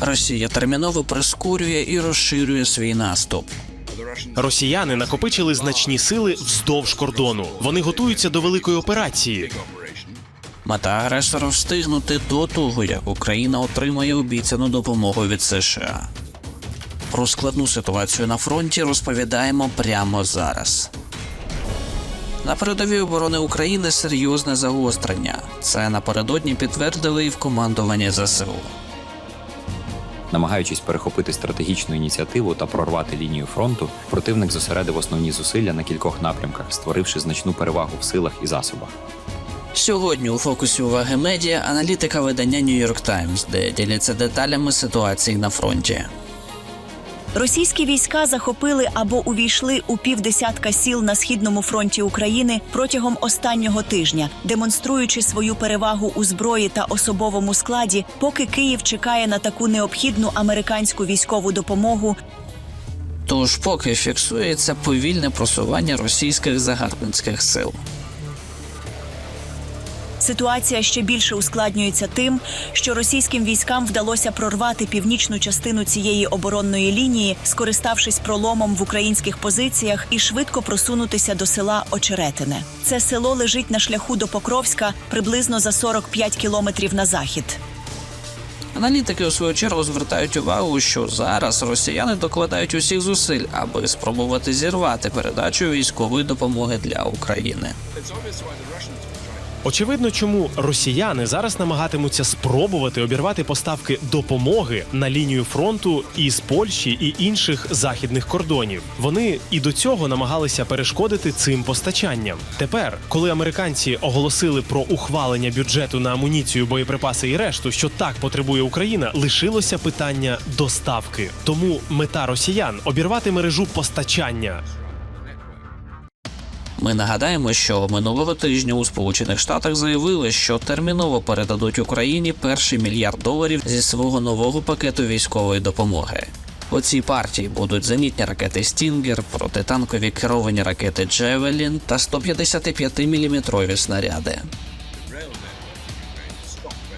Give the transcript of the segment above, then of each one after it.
Росія терміново прискорює і розширює свій наступ. Росіяни накопичили значні сили вздовж кордону. Вони готуються до великої операції. Мета агресора встигнути до того, як Україна отримає обіцяну допомогу від США. Про складну ситуацію на фронті розповідаємо прямо зараз. На передовій оборони України серйозне загострення. Це напередодні підтвердили і в командуванні ЗСУ. Намагаючись перехопити стратегічну ініціативу та прорвати лінію фронту, противник зосередив основні зусилля на кількох напрямках, створивши значну перевагу в силах і засобах. Сьогодні у фокусі уваги медіа аналітика видання New York Times, де діляться деталями ситуації на фронті. Російські війська захопили або увійшли у півдесятка сіл на східному фронті України протягом останнього тижня, демонструючи свою перевагу у зброї та особовому складі, поки Київ чекає на таку необхідну американську військову допомогу. Тож поки фіксується повільне просування російських загарбницьких сил. Ситуація ще більше ускладнюється тим, що російським військам вдалося прорвати північну частину цієї оборонної лінії, скориставшись проломом в українських позиціях, і швидко просунутися до села Очеретине. Це село лежить на шляху до Покровська приблизно за 45 кілометрів на захід. Аналітики у свою чергу звертають увагу, що зараз росіяни докладають усіх зусиль, аби спробувати зірвати передачу військової допомоги для України. Очевидно, чому росіяни зараз намагатимуться спробувати обірвати поставки допомоги на лінію фронту із Польщі і інших західних кордонів. Вони і до цього намагалися перешкодити цим постачанням. Тепер, коли американці оголосили про ухвалення бюджету на амуніцію, боєприпаси і решту, що так потребує Україна, лишилося питання доставки. Тому мета росіян обірвати мережу постачання. Ми нагадаємо, що минулого тижня у Сполучених Штатах заявили, що терміново передадуть Україні перший мільярд доларів зі свого нового пакету військової допомоги. У цій партії будуть зенітні ракети Стінгер, протитанкові керовані ракети Джевелін та 155-мм снаряди.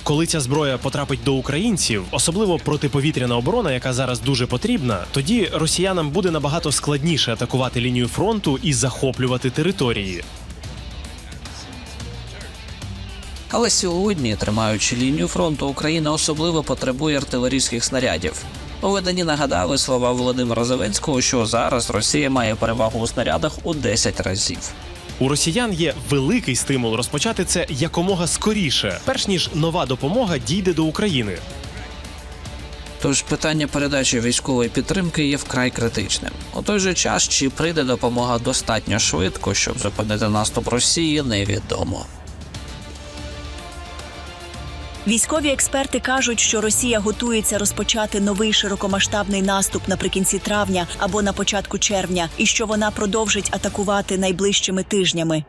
Коли ця зброя потрапить до українців, особливо протиповітряна оборона, яка зараз дуже потрібна, тоді росіянам буде набагато складніше атакувати лінію фронту і захоплювати території. Але сьогодні, тримаючи лінію фронту, Україна особливо потребує артилерійських снарядів. У виданні нагадали слова Володимира Зеленського, що зараз Росія має перевагу у снарядах у 10 разів. У росіян є великий стимул розпочати це якомога скоріше, перш ніж нова допомога дійде до України. Тож питання передачі військової підтримки є вкрай критичним. У той же час, чи прийде допомога достатньо швидко, щоб зупинити наступ Росії, невідомо. Військові експерти кажуть, що Росія готується розпочати новий широкомасштабний наступ наприкінці травня або на початку червня, і що вона продовжить атакувати найближчими тижнями.